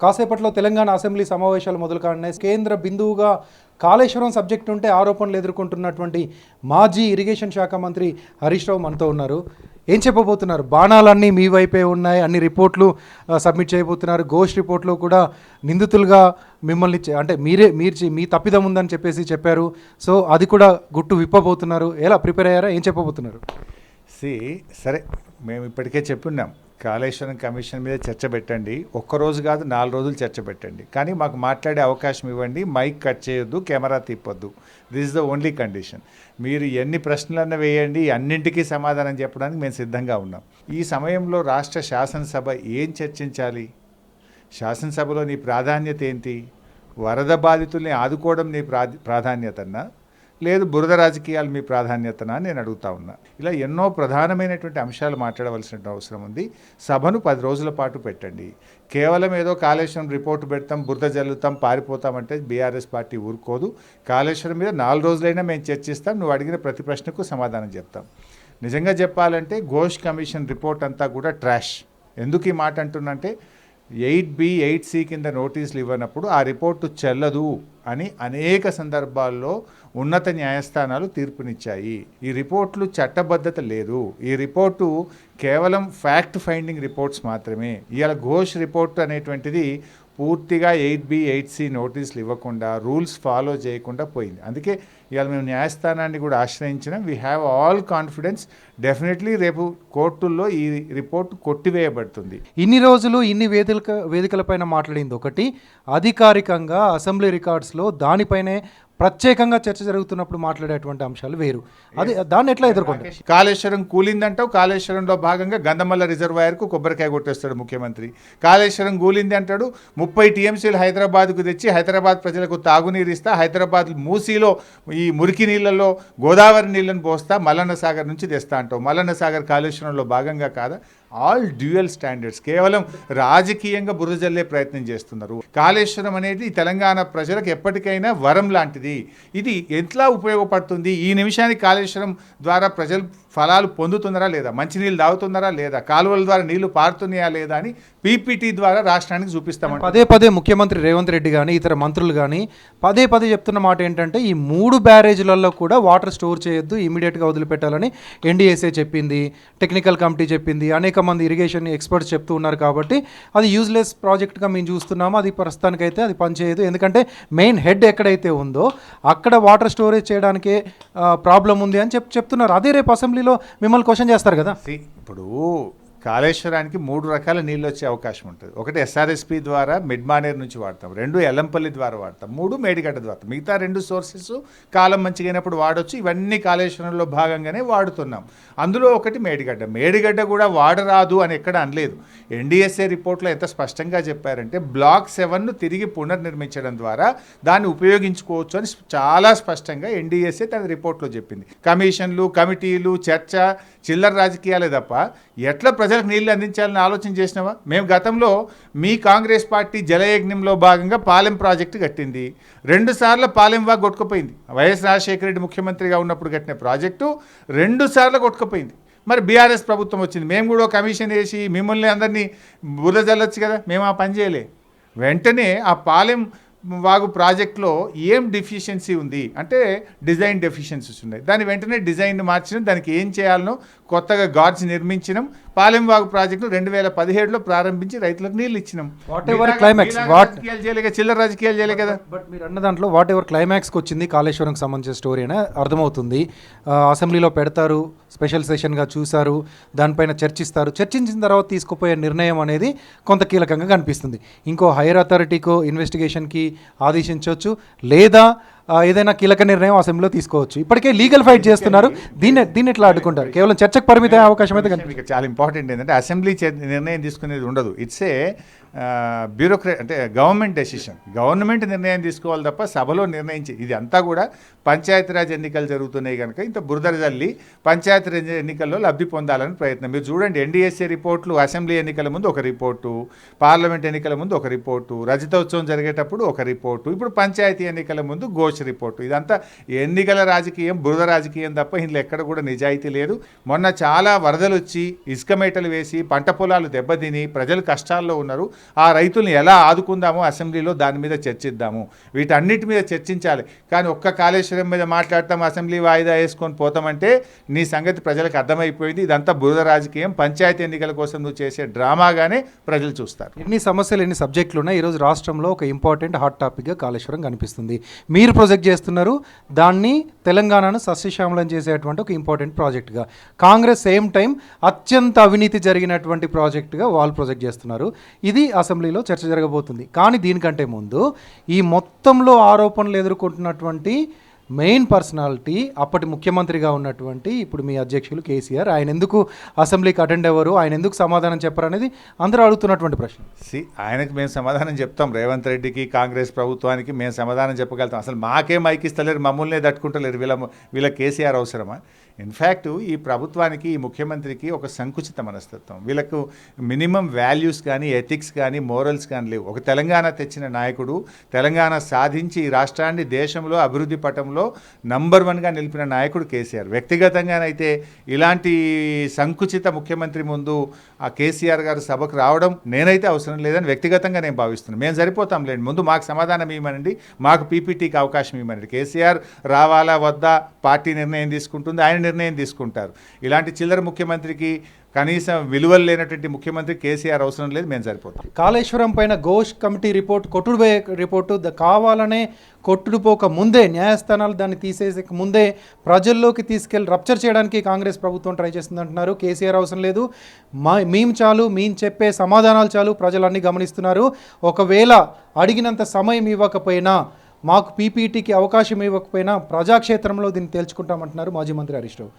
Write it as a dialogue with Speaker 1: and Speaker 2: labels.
Speaker 1: కాసేపట్లో తెలంగాణ అసెంబ్లీ సమావేశాలు మొదలు కానున్నాయి కేంద్ర బిందువుగా కాళేశ్వరం సబ్జెక్ట్ ఉంటే ఆరోపణలు ఎదుర్కొంటున్నటువంటి మాజీ ఇరిగేషన్ శాఖ మంత్రి హరీష్ రావు మనతో ఉన్నారు. ఏం చెప్పబోతున్నారు? బాణాలన్నీ మీ వైపే ఉన్నాయి. అన్ని రిపోర్ట్లు సబ్మిట్ చేయబోతున్నారు. ఘోష్ రిపోర్ట్లో కూడా నిందితులుగా మిమ్మల్ని అంటే మీరే మీరు మీ తప్పిదం ఉందని చెప్పేసి చెప్పారు. సో అది కూడా గుట్టు విప్పబోతున్నారు. ఎలా ప్రిపేర్ అయ్యారా? ఏం చెప్పబోతున్నారు?
Speaker 2: సి సరే మేము ఇప్పటికే చెప్పున్నాం కాళేశ్వరం కమిషన్ మీద చర్చ పెట్టండి. ఒక్కరోజు కాదు నాలుగు రోజులు చర్చ పెట్టండి. కానీ మాకు మాట్లాడే అవకాశం ఇవ్వండి. మైక్ కట్ చేయొద్దు camera తిప్పొద్దు. This is the only condition మీరు ఎన్ని ప్రశ్నలన్నా వేయండి అన్నింటికీ సమాధానం చెప్పడానికి మేము సిద్ధంగా ఉన్నాం. ఈ సమయంలో రాష్ట్ర శాసనసభ ఏం చర్చించాలి? శాసనసభలో నీ ప్రాధాన్యత ఏంటి? వరద బాధితుల్ని ఆదుకోవడం నీ ప్రాధాన్యతన్నా లేదు బురద రాజకీయాలు మీ ప్రాధాన్యతనా నేను అడుగుతా ఉన్నా. ఇలా ఎన్నో ప్రధానమైనటువంటి అంశాలు మాట్లాడవలసిన అవసరం ఉంది. సభను పది రోజుల పాటు పెట్టండి. కేవలం ఏదో కాళేశ్వరం రిపోర్ట్ పెడతాం బురద జల్లుతాం పారిపోతామంటే బీఆర్ఎస్ పార్టీ ఊరుకోదు. కాళేశ్వరం మీద నాలుగు రోజులైనా మేము చర్చిస్తాం నువ్వు అడిగిన ప్రతి ప్రశ్నకు సమాధానం చెప్తాం. నిజంగా చెప్పాలంటే ఘోష్ కమిషన్ రిపోర్ట్ అంతా కూడా ట్రాష్. ఎందుకు ఈ మాట అంటున్నంటే ఎయిట్ బి ఎయిట్ సి కింద నోటీసులు ఇవ్వనప్పుడు ఆ రిపోర్టు చెల్లదు అని అనేక సందర్భాల్లో ఉన్నత న్యాయస్థానాలు తీర్పునిచ్చాయి. ఈ రిపోర్ట్లు చట్టబద్ధత లేదు. ఈ రిపోర్టు కేవలం ఫ్యాక్ట్ ఫైండింగ్ రిపోర్ట్స్ మాత్రమే. ఇవాళ ఘోష్ రిపోర్ట్ అనేటువంటిది పూర్తిగా ఎయిట్ బి ఎయిట్ సి నోటీసులు ఇవ్వకుండా రూల్స్ ఫాలో చేయకుండా పోయింది. అందుకే ఇవాళ మేము న్యాయస్థానాన్ని కూడా ఆశ్రయించినాం. We have all confidence definitely రేపు కోర్టుల్లో ఈ రిపోర్ట్ కొట్టివేయబడుతుంది.
Speaker 1: ఇన్ని రోజులు ఇన్ని వేదిక వేదికలపైన మాట్లాడింది ఒకటి అధికారికంగా అసెంబ్లీ రికార్డ్స్లో దానిపైనే ప్రత్యేకంగా చర్చ జరుగుతున్నప్పుడు మాట్లాడేటువంటి అంశాలు వేరు. అది దాన్ని ఎట్లా ఎదుర్కొంటారు?
Speaker 2: కాళేశ్వరం కూలిందంటావు కాళేశ్వరంలో భాగంగా గంధమల్ల రిజర్వాయర్కు కొబ్బరికాయ కొట్టేస్తాడు ముఖ్యమంత్రి. కాళేశ్వరం కూలింది అంటాడు ముప్పై టీఎంసీలు హైదరాబాద్కు తెచ్చి హైదరాబాద్ ప్రజలకు తాగునీరు ఇస్తా హైదరాబాద్ మూసీలో ఈ మురికి నీళ్ళల్లో గోదావరి నీళ్ళను పోస్తా మల్లన్న సాగర్ నుంచి తెస్తా అంటావు. మల్లన్న సాగర్ కాళేశ్వరంలో భాగంగా కాదా? ఆల్ డ్యూయల్ స్టాండర్డ్స్ కేవలం రాజకీయంగా బురద జల్లే ప్రయత్నం చేస్తున్నారు. కాళేశ్వరం అనేది తెలంగాణ ప్రజలకు ఎప్పటికైనా వరం లాంటిది. ఇది. ఎట్లా ఉపయోగపడుతుంది? ఈ నిమిషానికి కాళేశ్వరం ద్వారా ప్రజలు ఫలాలు పొందుతున్నారా లేదా? మంచినీళ్ళు తాగుతున్నారా లేదా? కాలువల ద్వారా నీళ్ళు పారుతున్నాయా లేదా అని పీపీటీ ద్వారా రాష్ట్రానికి చూపిస్తామని
Speaker 1: పదే పదే ముఖ్యమంత్రి రేవంత్ రెడ్డి కానీ ఇతర మంత్రులు కానీ పదే పదే చెప్తున్న మాట ఏంటంటే ఈ మూడు బ్యారేజ్లలో కూడా వాటర్ స్టోర్ చేయొద్దు ఇమీడియట్గా వదిలిపెట్టాలని ఎన్డీఎస్ఏ చెప్పింది టెక్నికల్ కమిటీ చెప్పింది అనేక మంది ఇరిగేషన్ ఎక్స్పర్ట్స్ చెప్తూ ఉన్నారు కాబట్టి అది యూజ్లెస్ ప్రాజెక్ట్గా మేము చూస్తున్నాము అది ప్రస్తుతానికైతే అది పనిచేయదు ఎందుకంటే మెయిన్ హెడ్ ఎక్కడైతే ఉందో అక్కడ వాటర్ స్టోరేజ్ చేయడానికే ప్రాబ్లం ఉంది అని చెప్ చెప్తున్నారు. అదే రేపు పార్టీలో మిమ్మల్ని క్వశ్చన్ చేస్తారు కదా?
Speaker 2: ఇప్పుడు కాళేశ్వరానికి మూడు రకాల నీళ్ళు వచ్చే అవకాశం ఉంటుంది. ఒకటి ఎస్ఆర్ఎస్పి ద్వారా మిడ్మానేర్ నుంచి వాడతాం. రెండు ఎల్లంపల్లి ద్వారా వాడతాం. మూడు మేడిగడ్డ ద్వారా మిగతా రెండు సోర్సెస్ కాలం మంచిగైనప్పుడు వాడొచ్చు. ఇవన్నీ కాళేశ్వరంలో భాగంగానే వాడుతున్నాం. అందులో ఒకటి మేడిగడ్డ. మేడిగడ్డ కూడా వాడరాదు అని ఎక్కడ అనలేదు. ఎన్డీఎస్ఏ రిపోర్ట్లో ఎంత స్పష్టంగా చెప్పారంటే బ్లాక్ సెవెన్ను తిరిగి పునర్నిర్మించడం ద్వారా దాన్ని ఉపయోగించుకోవచ్చు అని చాలా స్పష్టంగా ఎన్డీఎస్ఏ తన రిపోర్ట్లో చెప్పింది. కమిషన్లు కమిటీలు చర్చ చిల్లర రాజకీయాలే తప్ప ఎట్లా ప్రజలకు నీళ్ళు అందించాలని ఆలోచన చేసినావా? మేము గతంలో మీ కాంగ్రెస్ పార్టీ జలయజ్ఞంలో భాగంగా పాలెం ప్రాజెక్టు కట్టింది. రెండుసార్లు పాలెం వాగ్ కొట్టుకుపోయింది. వైఎస్ రాజశేఖర రెడ్డి ముఖ్యమంత్రిగా ఉన్నప్పుడు కట్టిన ప్రాజెక్టు రెండు సార్లు కొట్టుకుపోయింది. మరి బీఆర్ఎస్ ప్రభుత్వం వచ్చింది. మేము కూడా ఒక కమిషన్ వేసి మిమ్మల్ని అందరినీ బురద జల్లొచ్చు కదా. మేము ఆ పని చేయలే. వెంటనే ఆ పాలెం వాగు ప్రాజెక్ట్లో ఏం డెఫిషియన్సీ ఉంది? అంటే డిజైన్ డెఫిషియన్సీస్ ఉన్నాయి. దాని వెంటనే డిజైన్ మార్చడం దానికి ఏం చేయాలనో కొత్తగా గార్డ్స్ నిర్మించడం పాలెం వాగు ప్రాజెక్టు రెండు వేల పదిహేడులో ప్రారంభించి రైతులకు నీళ్ళు ఇచ్చినాం. మీలాగా-
Speaker 1: climax,
Speaker 2: మీలాగా
Speaker 1: what-
Speaker 2: రాజకీయాలు చేయలే కదా, చిల్లర రాజకీయాలు చేయలే కదా.
Speaker 1: బట్ మీరు అన్న దాంట్లో వాట్ ఎవర్ క్లైమాక్స్కి వచ్చింది కాళేశ్వరంకి సంబంధించిన స్టోరీ అని అర్థమవుతుంది. అసెంబ్లీలో పెడతారు స్పెషల్ సెషన్గా చూశారు దానిపైన చర్చిస్తారు. చర్చించిన తర్వాత తీసుకుపోయే నిర్ణయం అనేది కొంత కీలకంగా కనిపిస్తుంది. ఇంకో హైయర్ అథారిటీకో ఇన్వెస్టిగేషన్కి ఆదేశించవచ్చు. లేదా ఏదైనా కీలక నిర్ణయం అసెంబ్లీలో తీసుకోవచ్చు. ఇప్పటికే లీగల్ ఫైట్ చేస్తున్నారు. దీన్ని దీన్ని ఎట్లా అడ్డుకుంటారు కేవలం చర్చకు పరిమిత అవకాశం అయితే
Speaker 2: చాలా ఇంపార్టెంట్ ఏంటంటే అసెంబ్లీ నిర్ణయం తీసుకునేది ఉండదు. ఇట్స్ ఏ బ్యూరోక్రట్ అంటే గవర్నమెంట్ డెసిషన్ గవర్నమెంట్ నిర్ణయం తీసుకోవాలి తప్ప సభలో నిర్ణయించి ఇది అంతా కూడా పంచాయతీరాజ్ ఎన్నికలు జరుగుతున్నాయి కనుక ఇంత బురద జల్లి పంచాయతీరాజ్ ఎన్నికల్లో లబ్ధి పొందాలని ప్రయత్నం. మీరు చూడండి ఎన్డీఎస్ఏ రిపోర్ట్లు అసెంబ్లీ ఎన్నికల ముందు ఒక రిపోర్టు పార్లమెంట్ ఎన్నికల ముందు ఒక రిపోర్టు రజతోత్సవం జరిగేటప్పుడు ఒక రిపోర్టు ఇప్పుడు పంచాయతీ ఎన్నికల ముందు ఘోష్ రిపోర్టు. ఇదంతా ఎన్నికల రాజకీయం బురద రాజకీయం తప్ప ఇందులో ఎక్కడ కూడా నిజాయితీ లేదు. మొన్న చాలా వరదలు వచ్చి ఇసుక మేటలు వేసి పంట పొలాలు దెబ్బతిని ప్రజలు కష్టాల్లో ఉన్నారు. ఆ రైతుల్ని ఎలా ఆదుకుందామో అసెంబ్లీలో దాని మీద చర్చిద్దాము. వీటన్నిటి మీద చర్చించాలి. కానీ ఒక్క కాళేశ్వరం మీద మాట్లాడతాం అసెంబ్లీ వాయిదా వేసుకొని పోతామంటే నీ సంగతి ప్రజలకు అర్థమైపోయింది. ఇదంతా బురద రాజకీయం. పంచాయతీ ఎన్నికల కోసం నువ్వు చేసే డ్రామాగానే ప్రజలు చూస్తారు.
Speaker 1: ఎన్ని సమస్యలు ఎన్ని సబ్జెక్టులు ఉన్నాయి ఈరోజు రాష్ట్రంలో ఒక ఇంపార్టెంట్ హాట్ టాపిక్గా కాళేశ్వరం కనిపిస్తుంది. మీరు ప్రొజెక్ట్ చేస్తున్నారు. దాన్ని తెలంగాణను సస్యశ్యామలం చేసేటువంటి ఒక ఇంపార్టెంట్ ప్రాజెక్ట్గా. కాంగ్రెస్ సేమ్ టైం అత్యంత అవినీతి జరిగినటువంటి ప్రాజెక్టుగా వాళ్ళు ప్రొజెక్ట్ చేస్తున్నారు. ఇది అసెంబ్లీలో చర్చ జరగబోతుంది. కానీ దీనికంటే ముందు ఈ మొత్తంలో ఆరోపణలు ఎదుర్కొంటున్నటువంటి మెయిన్ పర్సనాలిటీ అప్పటి ముఖ్యమంత్రిగా ఉన్నటువంటి ఇప్పుడు మీ అధ్యక్షులు కేసీఆర్. ఆయన ఎందుకు అసెంబ్లీకి అటెండ్ అవ్వరు? ఆయన ఎందుకు సమాధానం చెప్పరు అనేది అందరూ అడుగుతున్నటువంటి ప్రశ్న.
Speaker 2: సి ఆయనకు మేము సమాధానం చెప్తాం. రేవంత్ రెడ్డికి కాంగ్రెస్ ప్రభుత్వానికి మేము సమాధానం చెప్పగలుగుతాం. అసలు మాకే మైకిస్తలేరు మమ్మల్నే తట్టుకుంటలేరు. వీళ్ళ వీళ్ళ కేసీఆర్ అవసరమా? ఇన్ఫ్యాక్ట్ ఈ ప్రభుత్వానికి ఈ ముఖ్యమంత్రికి ఒక సంకుచిత మనస్తత్వం. వీళ్ళకు మినిమం వాల్యూస్ కానీ ఎథిక్స్ కానీ మోరల్స్ కానీ లేవు. ఒక తెలంగాణ తెచ్చిన నాయకుడు తెలంగాణ సాధించి ఈ రాష్ట్రాన్ని దేశంలో అభివృద్ధి పటంలో నంబర్ వన్గా నిలిపిన నాయకుడు కేసీఆర్. వ్యక్తిగతంగానైతే ఇలాంటి సంకుచిత ముఖ్యమంత్రి ముందు ఆ కేసీఆర్ గారు సభకు రావడం నేనైతే అవసరం లేదని వ్యక్తిగతంగా నేను భావిస్తున్నాను. మేము సరిపోతాం లేండి ముందు మాకు సమాధానం ఇవ్వమనండి. మాకు పీపీటీకి అవకాశం ఇవ్వమనండి. కేసీఆర్ రావాలా వద్దా పార్టీ నిర్ణయం తీసుకుంటుంది ఆయన నిర్ణయం తీసుకుంటారు. ఇలాంటి చిల్లర ముఖ్యమంత్రికి కనీసం విలువలు లేనటువంటి ముఖ్యమంత్రి కేసీఆర్ అవసరం లేదు మేము సరిపోతాం.
Speaker 1: కాళేశ్వరం పైన ఘోష్ కమిటీ రిపోర్ట్ కొట్టుడుపోయే రిపోర్టు ద- కావాలనే కొట్టుడుపోక ముందే న్యాయస్థానాలు దాన్ని తీసేసే ముందే ప్రజల్లోకి తీసుకెళ్ళి రప్చర్ చేయడానికి కాంగ్రెస్ ప్రభుత్వం ట్రై చేస్తుంది అంటున్నారు కేసీఆర్ అవసరం లేదు. మా మేము చాలు మేము చెప్పే సమాధానాలు చాలు ప్రజలన్నీ గమనిస్తున్నారు. ఒకవేళ అడిగినంత సమయం ఇవ్వకపోయినా మాకు పీపీటీకి అవకాశం ఇవ్వకపోయినా ప్రజాక్షేత్రంలో దీన్ని తేల్చుకుంటామంటున్నారు మాజీ మంత్రి హరీష్ రావు.